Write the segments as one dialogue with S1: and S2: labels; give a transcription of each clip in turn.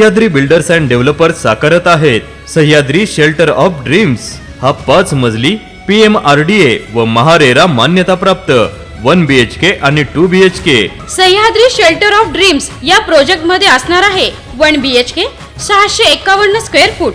S1: Sahyadri builders and developers साकारत आहेत. Sahyadri shelter of dreams. हा पाच मजली P M R D A व महारेरा मान्यताप्राप्त. वन बी एच के आणि two B H K
S2: Sahyadri shelter of dreams या प्रोजेक्टमध्ये असणार आहे. वन बी एच के सहाशे एकावन्न स्क्वेअर फूट.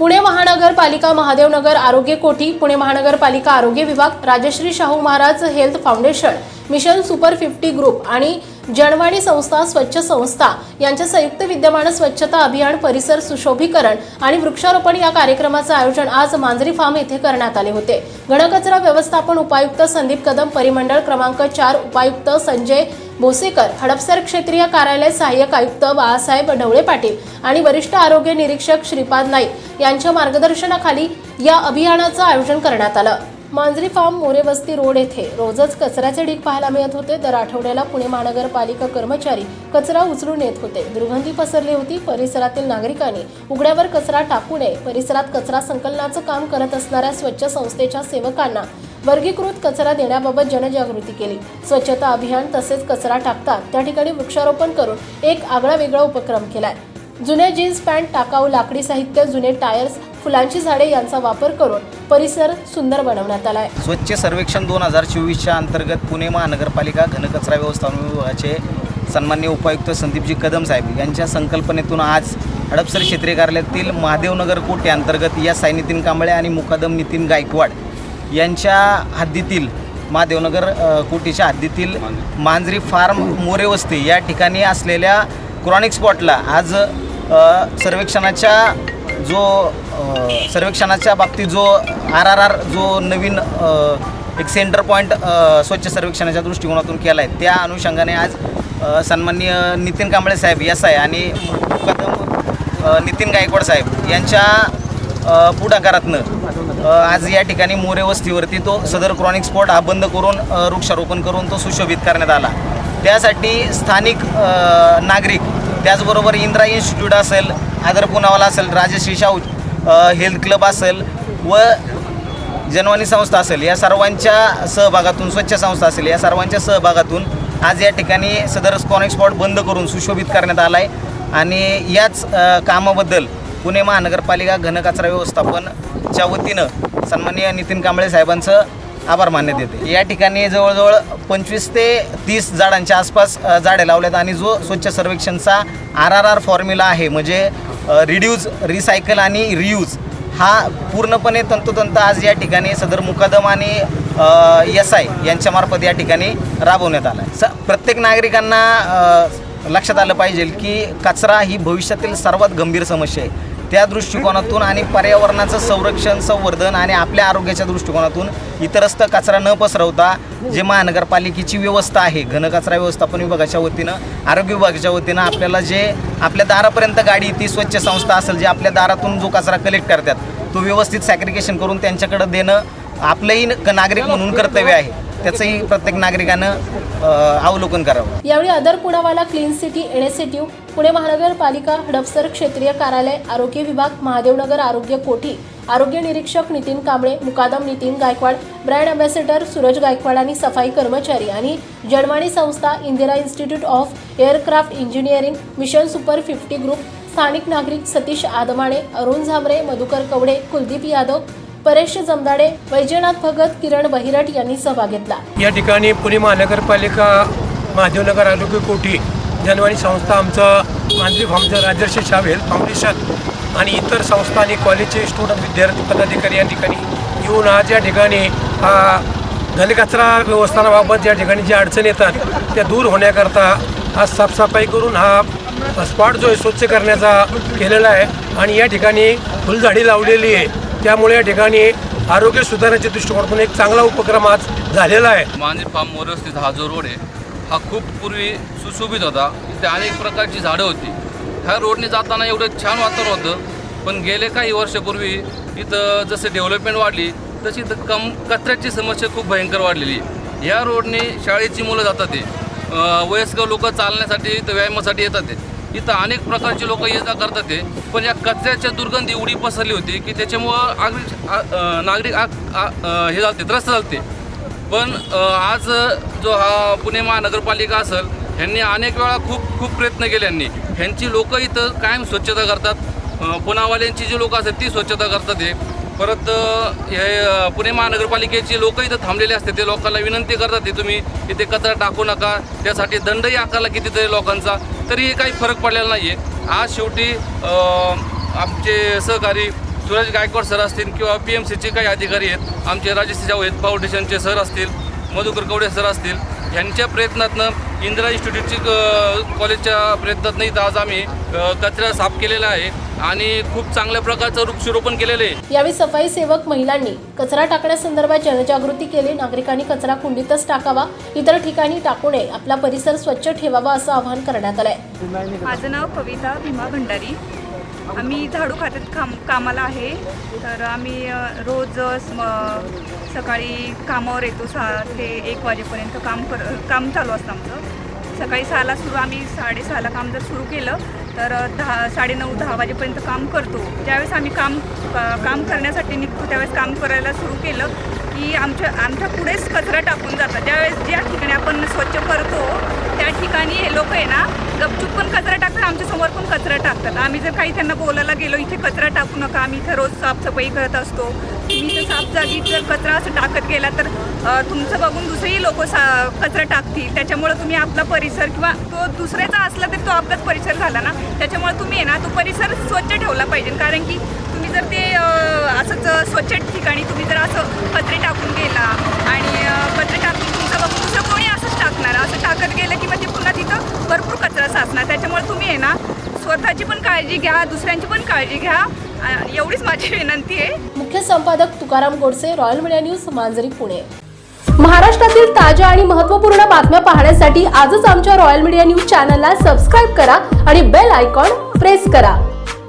S3: पुणे महानगरपालिका महादेवनगर आरोग्य कोठी पुणे महानगरपालिका आरोग्य विभाग Rajshri Shahu Maharaj health foundation mission super fifty group आणि जनवाणी संस्था स्वच्छ संस्था यांच्या संयुक्त विद्यमान स्वच्छता अभियान परिसर सुशोभीकरण आणि वृक्षारोपण या कार्यक्रमाचं आयोजन आज मांजरी फार्म येथे करण्यात आले होते. घनकचरा व्यवस्थापन उपायुक्त संदीप कदम परिमंडळ क्रमांक चार उपायुक्त संजय भोसेकर हडपसर क्षेत्रीय कार्यालय सहाय्यक आयुक्त बाळासाहेब ढवळे पाटील आणि वरिष्ठ आरोग्य निरीक्षक श्रीपाद नाईक यांच्या मार्गदर्शनाखाली या अभियानाचं आयोजन करण्यात आलं. मांजरी फार्म मोरेवस्ती रोड येथे रोजच कचऱ्याचे ढीग पाहायला मिळत होते. दर आठवड्याला पुणे महानगरपालिका कर्मचारी कचरा उचलून येत होते. दुर्गंधी पसरली होती. परिसरातील नागरिकांनी उघड्यावर कचरा टाकू नये. परिसरात कचरा संकलनाचं काम करत असणाऱ्या स्वच्छ संस्थेच्या सेवकांना वर्गीकृत कचरा देण्याबाबत जनजागृती केली. स्वच्छता अभियान तसेच कचरा टाकतात त्या ठिकाणी वृक्षारोपण करून एक आगळा वेगळा उपक्रम केलाय. जुन्या जीन्स पॅन्ट टाकाऊ लाकडी साहित्य जुने टायर्स फुलांची झाडे यांचा वापर करून परिसर सुंदर बनवण्यात आलाय.
S4: स्वच्छ सर्वेक्षण दोन हजार चोवीसच्या अंतर्गत पुणे महानगरपालिका घनकचरा व्यवस्थापन विभागाचे सन्मान्य उपायुक्त संदीपजी कदम साहेब यांच्या संकल्पनेतून आज हडपसर क्षेत्रीय कार्यालयातील महादेवनगर कोटे अंतर्गत या साई नितीन कांबळे आणि मुकादम नितीन गायकवाड यांच्या हद्दीतील महादेवनगर कोटीच्या हद्दीतील मांजरी. फार्म मोरे वस्ती या ठिकाणी असलेल्या क्रॉनिक स्पॉटला आज सर्वेक्षणाच्या जो सर्वेक्षणाच्या बाबतीत जो आर आर आर जो नवीन एक सेंटर पॉईंट स्वच्छ सर्वेक्षणाच्या दृष्टिकोनातून केला आहे त्या अनुषंगाने आज सन्माननीय नितीन कांबळे साहेब यस आहे आणि मुकदम अ, नितीन गायकवाड साहेब यांच्या पुढाकारातनं. आज या ठिकाणी मोरे वस्तीवरती तो सदर क्रॉनिक स्पॉट हा बंद करून वृक्षारोपण करून तो सुशोभित करण्यात आला. त्यासाठी स्थानिक नागरिक त्याचबरोबर इंद्रा इन्स्टिट्यूट असेल आदर पुनावाला असेल राजश्री शाहू हेल्थ क्लब असेल व जनवाणी संस्था असेल या सर्वांच्या सहभागातून स्वच्छ संस्था असेल या सर्वांच्या सहभागातून आज या ठिकाणी सदर क्रॉनिक स्पॉट बंद करून सुशोभित करण्यात आला आहे आणि याच कामाबद्दल पुणे महानगरपालिका घनकचरा व्यवस्थापनच्या वतीनं सन्माननीय नितीन कांबळे साहेबांचं आभार मानण्यात येते. या ठिकाणी जवळजवळ पंचवीस ते तीस झाडांच्या आसपास झाडे लावल्यात आणि जो स्वच्छ सर्वेक्षणचा आर आर आर फॉर्म्युला आहे म्हणजे रिड्यूज रिसायकल आणि रियूज हा पूर्णपणे तंतोतंत आज या ठिकाणी सदर मुकादम आणि एस आय यांच्यामार्फत या ठिकाणी राबवण्यात आला आहे स प्रत्येक नागरिकांना लक्षात आलं पाहिजे की कचरा ही भविष्यातील सर्वात गंभीर समस्या आहे. त्या दृष्टिकोनातून आणि पर्यावरणाचं संरक्षण संवर्धन आणि आपल्या आरोग्याच्या दृष्टिकोनातून इतरस्त कचरा न पसरवता जे महानगरपालिकेची व्यवस्था आहे घनकचरा व्यवस्थापन विभागाच्या वतीनं आरोग्य विभागाच्या वतीनं आपल्याला जे आपल्या दारापर्यंत गाडी ती स्वच्छ संस्था असेल जे आपल्या दारातून जो कचरा कलेक्ट करतात तो व्यवस्थित सॅग्रिगेशन करून त्यांच्याकडं देणं आपलंही न- नागरिक म्हणून कर्तव्य आहे. त्याचंही प्रत्येक नागरिकानं अवलोकन करावं.
S3: यावेळी Adar Poonawalla clean city initiative Pune महानगरपालिका हडपसर क्षेत्रीय कार्यालय आरोग्य विभाग महादेवनगर आरोग्य कोठी आरोग्य निरीक्षक नितीन कांबळे मुकादम नितीन गायकवाड ब्रँड अँबॅसेडर सूरज गायकवाड आणि सफाई कर्मचारी आणि जडवाणी संस्था Indira institute of aircraft engineering mission super fifty group स्थानिक नागरिक सतीश आदमाणे अरुण झांबरे मधुकर कवडे कुलदीप यादव परेश जमदाडे वैजनाथ भगत किरण बहिरट यांनी सहभाग घेतला.
S5: या ठिकाणी पुणे महानगरपालिका महादेवनगर आरोग्य कोठी जनवाणी संस्था आमचं मांजरी फार्मचं राजर्ष शावेल फाउंडेशन आणि इतर संस्था आणि कॉलेजचे स्टुडंट विद्यार्थी पदाधिकारी या ठिकाणी येऊन आज या ठिकाणी हा घनकचरा व्यवस्थानाबाबत या ठिकाणी ज्या अडचणी येतात त्या दूर होण्याकरता आज साफसफाई करून हा स्पॉट जो आहे स्वच्छ करण्याचा केलेला आहे. आणि या ठिकाणी फुलझाडी लावलेली आहे. त्यामुळे या ठिकाणी आरोग्य सुधारण्याच्या दृष्टिकोनातून एक चांगला उपक्रम आज झालेला आहे.
S6: माझे फार्म मोरस्थित हा जो रोड आहे हा खूप पूर्वी सुशोभित होता. तिथे अनेक प्रकारची झाडं होती. ह्या रोडने जाताना एवढं छान वातावरण होतं. पण गेले काही वर्षापूर्वी इथं जसं डेव्हलपमेंट वाढली तशी इथं कम कचऱ्याची समस्या खूप भयंकर वाढलेली ह्या या रोडने शाळेची मुलं जातात ते. वयस्कर लोक चालण्यासाठी इथं व्यायामासाठी येतात ते. इथं अनेक प्रकारचे लोक ये जा करतात ते. पण या कचऱ्याच्या दुर्गंधी एवढी पसरली होती की त्याच्यामुळं आगरी नागरिक आग आ- हे झालते त्रस्त झालते. पण आज जो हा पुणे महानगरपालिका असेल ह्यांनी अनेक वेळा खूप खूप प्रयत्न केले यांनी. ह्यांची लोकं इथं कायम स्वच्छता करतात. पुनावाल्यांची पुणावाल्यांची जी लोकं असतात ती स्वच्छता करतात हे. परत हे पुणे महानगरपालिकेची लोक इथं थांबलेले असते ते लोकांना विनंती करतात की तुम्ही इथे कचरा टाकू नका. त्यासाठी दंडही आकारला कितीतरी लोकांचा. तरीही काही फरक पडलेला नाही आहे आज शेवटी आमचे सहकारी सुरज गायकवाड सर असतील किंवा पी एम सीचे काही अधिकारी आहेत आमचे राजेश जाऊ आहेत फाउंडेशनचे सर असतील मधुकर कवडे सर असतील यांच्या प्रयत्नातनं इंदिरा इन्स्टिट्यूटची कॉलेजच्या प्रयत्नातनं इथं आज आम्ही कचरा साफ केलेला आहे आणि खूप चांगल्या प्रकारचं वृक्षारोपण केलेलं आहे.
S3: यावेळी सफाई सेवक महिलांनी कचरा टाकण्यासंदर्भात जनजागृती केली. नागरिकांनी कचरा कुंडीतच टाकावा. इतर ठिकाणी टाकू नये आपला परिसर स्वच्छ ठेवावा असं आवाहन करण्यात आलंय.
S7: माझं नाव कविता भीमा भंडारी. आम्ही झाडू खात्यात काम कामाला आहे. तर आम्ही रोज सकाळी कामावर येतो सहा ते एक वाजेपर्यंत काम कर काम चालू असतं आमचं. सकाळी सहाला सुरू आम्ही साडेसहाला काम जर सुरू केलं तर दहा दहा साडेनऊ दहा वाजेपर्यंत काम करतो. ज्यावेळेस आम्ही काम काम करण्यासाठी निघतो त्यावेळेस काम करायला सुरू केलं की आमच्या आमच्या पुढेच कचरा टाकून जातात. ज्यावेळेस ज्या ठिकाणी आपण स्वच्छ करतो त्या ठिकाणी हे लोक आहे ना गपचूप पण कचरा टाकतात आमच्यासमोर पण कचरा टाकतात. आम्ही जर काही त्यांना बोलायला गेलो इथे कचरा टाकू नका आम्ही इथे रोज साफसफाई करत असतो. तुम्ही जर साफ जागी जर कचरा असं टाकत गेला तर तुमचं बघून दुसरेही लोक सा कचरा टाकतील. त्याच्यामुळे तुम्ही आपला परिसर किंवा तो दुसऱ्याचा असला तरी तो आपलाच परिसर झाला ना? त्याच्यामुळे तुम्ही आहे ना तो परिसर स्वच्छ ठेवला पाहिजे. कारण की तुम्ही जर ते असंच स्वच्छ ठिकाणी तुम्ही जर असं कचरे टाकून गेला आणि कचरे टाकून तुमचं बघून दुसरं कोणी असंच टाकणार? असं टाकत गेलं की म्हणजे पुन्हा भरपूर कचरा साचणार. त्याच्यामुळे तुम्ही आहे ना स्वतःची पण काळजी घ्या दुसऱ्यांची पण काळजी घ्या. एवढीच माझी विनंती आहे.
S3: मुख्य संपादक Tukaram Godse royal media news Manjari Pune. महाराष्ट्रातील ताज्या आणि महत्त्वपूर्ण बातम्या पाहण्यासाठी आजच आमच्या रॉयल मीडिया न्यूज चॅनलला सबस्क्राईब करा आणि बेल आयकॉन प्रेस करा.